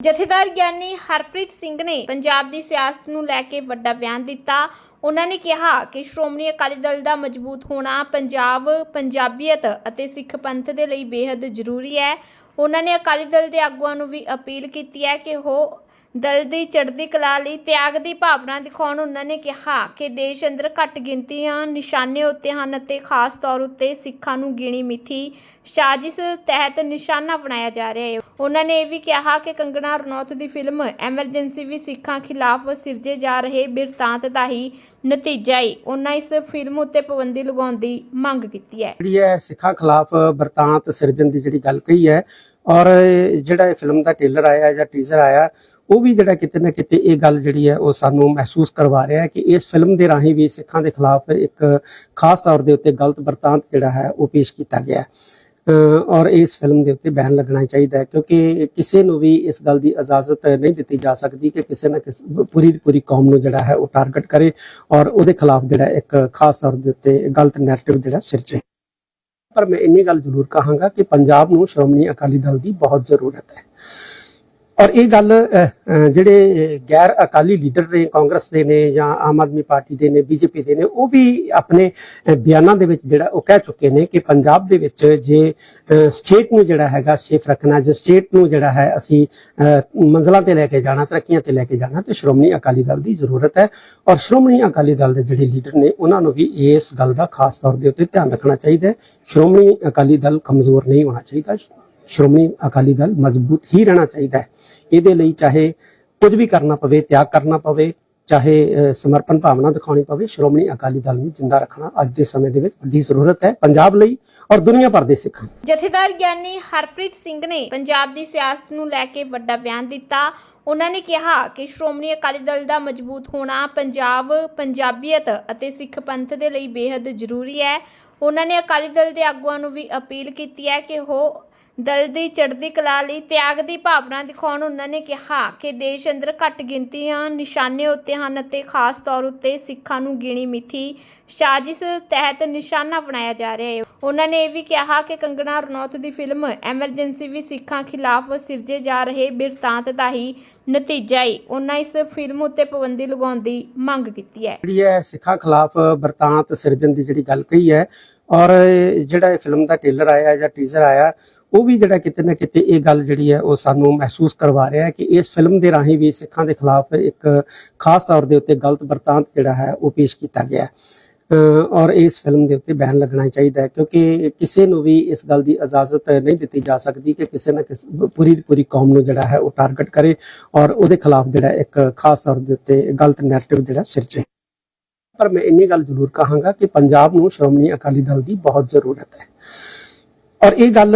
ਜਥੇਦਾਰ ਗਿਆਨੀ ਹਰਪ੍ਰੀਤ ਸਿੰਘ ਨੇ ਪੰਜਾਬ ਦੀ ਸਿਆਸਤ ਨੂੰ ਲੈ ਕੇ ਵੱਡਾ ਬਿਆਨ ਦਿੱਤਾ। ਉਹਨਾਂ ਨੇ ਕਿਹਾ ਕਿ ਸ਼੍ਰੋਮਣੀ ਅਕਾਲੀ ਦਲ ਦਾ ਮਜ਼ਬੂਤ ਹੋਣਾ ਪੰਜਾਬ, ਪੰਜਾਬੀਅਤ ਅਤੇ ਸਿੱਖ ਪੰਥ ਦੇ ਲਈ ਬੇहद ਜ਼ਰੂਰੀ ਹੈ। ਉਹਨਾਂ ਨੇ ਅਕਾਲੀ ਦਲ ਦੇ ਆਗੂਆਂ ਨੂੰ ਵੀ ਅਪੀਲ ਕੀਤੀ ਹੈ ਕਿ ਉਹ ਦਲ ਦੀ ਚੜ੍ਹਦੀ ਕਲਾ ਲਈ ਤਿਆਗ ਦੀ ਭਾਵਨਾ ਦਿਖਾਉਣ ਉਹਨਾਂ ਨੇ ਕਿਹਾ ਕਿ ਦੇਸ਼ ਅੰਦਰ ਘੱਟ ਗਿਣਤੀਆਂ ਨਿਸ਼ਾਨੇ ਉੱਤੇ ਹਨ ਅਤੇ ਖਾਸ ਤੌਰ ਉੱਤੇ ਸਿੱਖਾਂ ਨੂੰ ਗਿਣੀ ਮਿਥੀ ਸਾਜ਼ਿਸ਼ ਤਹਿਤ ਨਿਸ਼ਾਨਾ ਬਣਾਇਆ ਜਾ ਰਿਹਾ ਹੈ। ਉਹਨਾਂ ਨੇ ਇਹ ਵੀ ਕਿਹਾ ਕਿ ਕੰਗਣਾ ਰਣੌਤ ਦੀ ਫਿਲਮ ਐਮਰਜੈਂਸੀ ਵੀ ਸਿੱਖਾਂ ਖਿਲਾਫ ਸਿਰਜੇ ਜਾ ਰਹੇ ਬਿਰਤਾਂਤ ਦਾ ਹੀ ਨਤੀਜਾ ਹੈ। ਉਹਨਾਂ ਇਸ ਫਿਲਮ ਉੱਤੇ ਪਾਬੰਦੀ ਲਗਾਉਣ ਦੀ ਮੰਗ ਕੀਤੀ ਹੈ। ਜਿਹੜੀ ਹੈ ਸਿੱਖਾਂ ਖਿਲਾਫ ਵਰਤਾਂਤ ਸਿਰਜਣ ਦੀ ਜਿਹੜੀ ਗੱਲ ਕਹੀ ਹੈ ਔਰ ਜਿਹੜਾ ਇਹ ਫਿਲਮ ਦਾ ਟ੍ਰੇਲਰ ਆਇਆ ਜਾਂ ਟੀਜ਼ਰ ਆਇਆ ਉਹ ਵੀ ਜਿਹੜਾ ਕਿਤੇ ਨਾ ਕਿਤੇ ਇਹ ਗੱਲ ਜਿਹੜੀ ਹੈ ਉਹ ਸਾਨੂੰ ਮਹਿਸੂਸ ਕਰਵਾ ਰਿਹਾ ਹੈ ਕਿ ਇਸ ਫਿਲਮ ਦੇ ਰਾਹੀਂ ਵੀ ਸਿੱਖਾਂ ਦੇ ਖਿਲਾਫ ਇੱਕ ਖਾਸ ਤੌਰ ਦੇ ਉੱਤੇ ਗਲਤ ਵਰਤਾਂਤ ਜਿਹੜਾ ਹੈ ਉਹ ਪੇਸ਼ ਕੀਤਾ ਗਿਆ ਹੈ। ਔਰ ਇਸ ਫਿਲਮ ਦੇ ਉੱਤੇ ਬੈਨ ਲੱਗਣਾ ਚਾਹੀਦਾ ਹੈ ਕਿਉਂਕਿ ਕਿਸੇ ਨੂੰ ਵੀ ਇਸ ਗੱਲ ਦੀ ਇਜਾਜ਼ਤ ਨਹੀਂ ਦਿੱਤੀ ਜਾ ਸਕਦੀ ਕਿ ਕਿਸੇ ਨਾ ਕਿਸੇ ਪੂਰੀ ਪੂਰੀ ਕੌਮ ਨੂੰ ਜਿਹੜਾ ਹੈ ਉਹ ਟਾਰਗੇਟ ਕਰੇ ਔਰ ਉਹਦੇ ਖਿਲਾਫ ਜਿਹੜਾ ਇੱਕ ਖਾਸ ਤੌਰ ਦੇ ਉੱਤੇ ਗਲਤ ਨੈਰੇਟਿਵ ਜਿਹੜਾ ਸਿਰਜੇ ਪਰ ਮੈਂ ਇੰਨੀ ਗੱਲ ਜ਼ਰੂਰ ਕਹਾਂਗਾ ਕਿ ਪੰਜਾਬ ਨੂੰ ਸ਼੍ਰੋਮਣੀ ਅਕਾਲੀ ਦਲ ਦੀ ਬਹੁਤ ਜ਼ਰੂਰਤ ਹੈ। ਔਰ ਇਹ ਗੱਲ ਜਿਹੜੇ ਗੈਰ ਅਕਾਲੀ ਲੀਡਰ ਨੇ ਕਾਂਗਰਸ ਦੇ ਨੇ ਜਾਂ ਆਮ ਆਦਮੀ ਪਾਰਟੀ ਦੇ ਨੇ ਬੀਜੇਪੀ ਦੇ ਨੇ ਉਹ ਵੀ ਆਪਣੇ ਬਿਆਨਾਂ ਦੇ ਵਿੱਚ ਜਿਹੜਾ ਉਹ ਕਹਿ ਚੁੱਕੇ ਨੇ ਕਿ ਪੰਜਾਬ ਦੇ ਵਿੱਚ ਜੇ ਸਟੇਟ ਨੂੰ ਜਿਹੜਾ ਹੈਗਾ ਸੇਫ ਰੱਖਣਾ ਜੇ ਸਟੇਟ ਨੂੰ ਜਿਹੜਾ ਹੈ ਅਸੀਂ ਅਹ, ਮੰਜ਼ਲਾਂ ਤੇ ਲੈ ਕੇ ਜਾਣਾ ਤਰੱਕੀਆਂ ਤੇ ਲੈ ਕੇ ਜਾਣਾ ਤੇ ਸ਼੍ਰੋਮਣੀ ਅਕਾਲੀ ਦਲ ਦੀ ਜ਼ਰੂਰਤ ਹੈ। ਔਰ ਸ਼੍ਰੋਮਣੀ ਅਕਾਲੀ ਦਲ ਦੇ ਜਿਹੜੇ ਲੀਡਰ ਨੇ ਉਹਨਾਂ ਨੂੰ ਵੀ ਇਸ ਗੱਲ ਦਾ ਖਾਸ ਤੌਰ ਦੇ ਉੱਤੇ ਧਿਆਨ ਰੱਖਣਾ ਚਾਹੀਦਾ ਹੈ। ਸ਼੍ਰੋਮਣੀ ਅਕਾਲੀ ਦਲ ਕਮਜ਼ੋਰ ਨਹੀਂ ਹੋਣਾ ਚਾਹੀਦਾ। ਸ਼੍ਰੋਮਣੀ ਅਕਾਲੀ ਦਲ ਮਜ਼ਬੂਤ ਹੀ ਰਹਿਣਾ ਚਾਹੀਦਾ ਹੈ। ਇਹਦੇ ਲਈ ਚਾਹੇ ਕੁਝ ਵੀ ਕਰਨਾ ਪਵੇ, ਤਿਆਗ ਕਰਨਾ ਪਵੇ, ਚਾਹੇ ਸਮਰਪਣ ਭਾਵਨਾ ਦਿਖਾਉਣੀ ਪਵੇ, ਸ਼੍ਰੋਮਣੀ ਅਕਾਲੀ ਦਲ ਨੂੰ ਜਿੰਦਾ ਰੱਖਣਾ ਅੱਜ ਦੇ ਸਮੇਂ ਦੇ ਵਿੱਚ ਵੱਡੀ ਜ਼ਰੂਰਤ ਹੈ ਪੰਜਾਬ ਲਈ ਔਰ ਦੁਨੀਆ ਭਰ ਦੇ ਸਿੱਖਾਂ ਜਥੇਦਾਰ ਗਿਆਨੀ ਹਰਪ੍ਰੀਤ ਸਿੰਘ ਨੇ ਪੰਜਾਬ ਦੀ ਸਿਆਸਤ ਨੂੰ ਲੈ ਕੇ ਵੱਡਾ ਬਿਆਨ ਦਿੱਤਾ। ਉਹਨਾਂ ਨੇ ਕਿਹਾ ਕਿ ਸ਼੍ਰੋਮਣੀ ਅਕਾਲੀ ਦਲ ਦਾ ਮਜ਼ਬੂਤ ਹੋਣਾ ਪੰਜਾਬ, ਪੰਜਾਬੀਅਤ ਅਤੇ ਸਿੱਖ ਪੰਥ ਦੇ ਲਈ ਬੇहद ਜ਼ਰੂਰੀ ਹੈ। ਉਹਨਾਂ ਨੇ ਅਕਾਲੀ ਦਲ ਦੇ ਆਗੂਆਂ ਨੂੰ ਵੀ ਅਪੀਲ ਕੀਤੀ ਹੈ ਕਿ ਉਹ ਦਲ ਦੀ ਚੜ੍ਹਦੀ ਕਲਾ ਲਈ ਤਿਆਗ ਦੀ ਭਾਵਨਾ ਦਿਖਾਉਣ ਉਹਨਾਂ ਨੇ ਕਿਹਾ ਕਿ ਦੇਸ਼ ਅੰਦਰ ਘੱਟ ਗਿਣਤੀਆਂ ਨਿਸ਼ਾਨੇ ਉੱਤੇ ਹਨ ਅਤੇ ਖਾਸ ਤੌਰ ਉੱਤੇ ਸਿੱਖਾਂ ਨੂੰ ਗਿਣੀ ਮਿਥੀ ਸਾਜ਼ਿਸ਼ ਤਹਿਤ ਨਿਸ਼ਾਨਾ ਬਣਾਇਆ ਜਾ ਰਿਹਾ ਹੈ। ਉਹਨਾਂ ਨੇ ਇਹ ਵੀ ਕਿਹਾ ਕਿ ਕੰਗਣਾ ਰਣੌਤ ਦੀ ਫਿਲਮ ਐਮਰਜੈਂਸੀ ਵੀ ਸਿੱਖਾਂ ਖਿਲਾਫ ਸਿਰਜੇ ਜਾ ਰਹੇ ਬਿਰਤਾਂਤ ਦਾ ਹੀ ਨਤੀਜਾ ਹੈ ਉਹਨਾਂ ਇਸ ਫਿਲਮ ਉੱਤੇ ਪਾਬੰਦੀ ਲਗਾਉਣ ਦੀ ਮੰਗ ਕੀਤੀ ਹੈ। ਜਿਹੜੀ ਹੈ ਸਿੱਖਾਂ ਖਿਲਾਫ ਵਰਤਾਂਤ ਸਿਰਜਣ ਦੀ ਜਿਹੜੀ ਗੱਲ ਕਹੀ ਹੈ ਔਰ ਜਿਹੜਾ ਇਹ ਫਿਲਮ ਦਾ ਟ੍ਰੇਲਰ ਆਇਆ ਜਾਂ ਟੀਜ਼ਰ ਆਇਆ, ਉਹ ਵੀ ਜਿਹੜਾ ਕਿਤੇ ਨਾ ਕਿਤੇ ਇਹ ਗੱਲ ਜਿਹੜੀ ਹੈ ਉਹ ਸਾਨੂੰ ਮਹਿਸੂਸ ਕਰਵਾ ਰਿਹਾ ਹੈ ਕਿ ਇਸ ਫਿਲਮ ਦੇ ਰਾਹੀਂ ਵੀ ਸਿੱਖਾਂ ਦੇ ਖਿਲਾਫ ਇੱਕ ਖਾਸ ਤੌਰ ਦੇ ਉੱਤੇ ਗਲਤ ਵਰਤਾਂਤ ਜਿਹੜਾ ਹੈ ਉਹ ਪੇਸ਼ ਕੀਤਾ ਗਿਆ ਹੈ। ਔਰ ਇਸ ਫਿਲਮ ਦੇ ਉੱਤੇ ਬੈਨ ਲੱਗਣਾ ਚਾਹੀਦਾ ਹੈ ਕਿਉਂਕਿ ਕਿਸੇ ਨੂੰ ਵੀ ਇਸ ਗੱਲ ਦੀ ਇਜਾਜ਼ਤ ਨਹੀਂ ਦਿੱਤੀ ਜਾ ਸਕਦੀ ਕਿ ਕਿਸੇ ਨਾ ਕਿਸੇ ਪੂਰੀ ਦੀ ਪੂਰੀ ਕੌਮ ਨੂੰ ਜਿਹੜਾ ਹੈ ਉਹ ਟਾਰਗੇਟ ਕਰੇ ਔਰ ਉਹਦੇ ਖਿਲਾਫ ਜਿਹੜਾ ਇੱਕ ਖਾਸ ਤੌਰ ਦੇ ਉੱਤੇ ਗਲਤ ਨੈਰੇਟਿਵ ਜਿਹੜਾ ਸਿਰਜੇ। ਪਰ ਮੈਂ ਇੰਨੀ ਗੱਲ ਜ਼ਰੂਰ ਕਹਾਂਗਾ ਕਿ ਪੰਜਾਬ ਨੂੰ ਸ਼੍ਰੋਮਣੀ ਅਕਾਲੀ ਦਲ ਦੀ ਬਹੁਤ ਜ਼ਰੂਰਤ ਹੈ। ਔਰ ਇਹ ਗੱਲ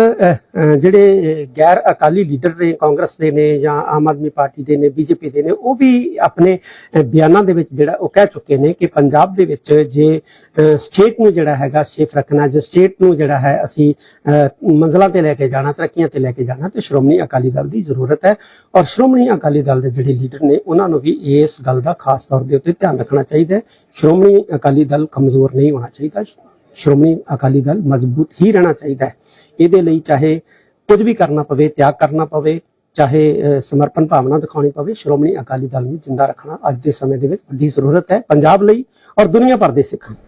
ਜਿਹੜੇ ਗੈਰ ਅਕਾਲੀ ਲੀਡਰ ਨੇ ਕਾਂਗਰਸ ਦੇ ਨੇ ਜਾਂ ਆਮ ਆਦਮੀ ਪਾਰਟੀ ਦੇ ਨੇ ਬੀਜੇਪੀ ਦੇ ਨੇ ਉਹ ਵੀ ਆਪਣੇ ਬਿਆਨਾਂ ਦੇ ਵਿੱਚ ਜਿਹੜਾ ਉਹ ਕਹਿ ਚੁੱਕੇ ਨੇ ਕਿ ਪੰਜਾਬ ਦੇ ਵਿੱਚ ਜੇ ਸਟੇਟ ਨੂੰ ਜਿਹੜਾ ਹੈਗਾ ਸੇਫ ਰੱਖਣਾ ਜੇ ਸਟੇਟ ਨੂੰ ਜਿਹੜਾ ਹੈ ਅਸੀਂ ਅਹ, ਮੰਜ਼ਲਾਂ ਤੇ ਲੈ ਕੇ ਜਾਣਾ ਤਰੱਕੀਆਂ ਤੇ ਲੈ ਕੇ ਜਾਣਾ ਤੇ ਸ਼੍ਰੋਮਣੀ ਅਕਾਲੀ ਦਲ ਦੀ ਜ਼ਰੂਰਤ ਹੈ। ਔਰ ਸ਼੍ਰੋਮਣੀ ਅਕਾਲੀ ਦਲ ਦੇ ਜਿਹੜੇ ਲੀਡਰ ਨੇ ਉਹਨਾਂ ਨੂੰ ਵੀ ਇਸ ਗੱਲ ਦਾ ਖਾਸ ਤੌਰ ਦੇ ਉੱਤੇ ਧਿਆਨ ਰੱਖਣਾ ਚਾਹੀਦਾ ਹੈ। ਸ਼੍ਰੋਮਣੀ ਅਕਾਲੀ ਦਲ ਕਮਜ਼ੋਰ ਨਹੀਂ ਹੋਣਾ ਚਾਹੀਦਾ। ਸ਼੍ਰੋਮਣੀ ਅਕਾਲੀ ਦਲ ਮਜ਼ਬੂਤ ਹੀ ਰਹਿਣਾ ਚਾਹੀਦਾ ਹੈ। ਇਹਦੇ ਲਈ ਚਾਹੇ ਕੁਝ ਵੀ ਕਰਨਾ ਪਵੇ, ਤਿਆਗ ਕਰਨਾ ਪਵੇ, ਚਾਹੇ ਸਮਰਪਣ ਭਾਵਨਾ ਦਿਖਾਉਣੀ ਪਵੇ, ਸ਼੍ਰੋਮਣੀ ਅਕਾਲੀ ਦਲ ਨੂੰ ਜਿੰਦਾ ਰੱਖਣਾ ਅੱਜ ਦੇ ਸਮੇਂ ਦੇ ਵਿੱਚ ਵੱਡੀ ਜ਼ਰੂਰਤ ਹੈ ਪੰਜਾਬ ਲਈ ਔਰ ਦੁਨੀਆ ਭਰ ਦੇ ਸਿੱਖਾਂ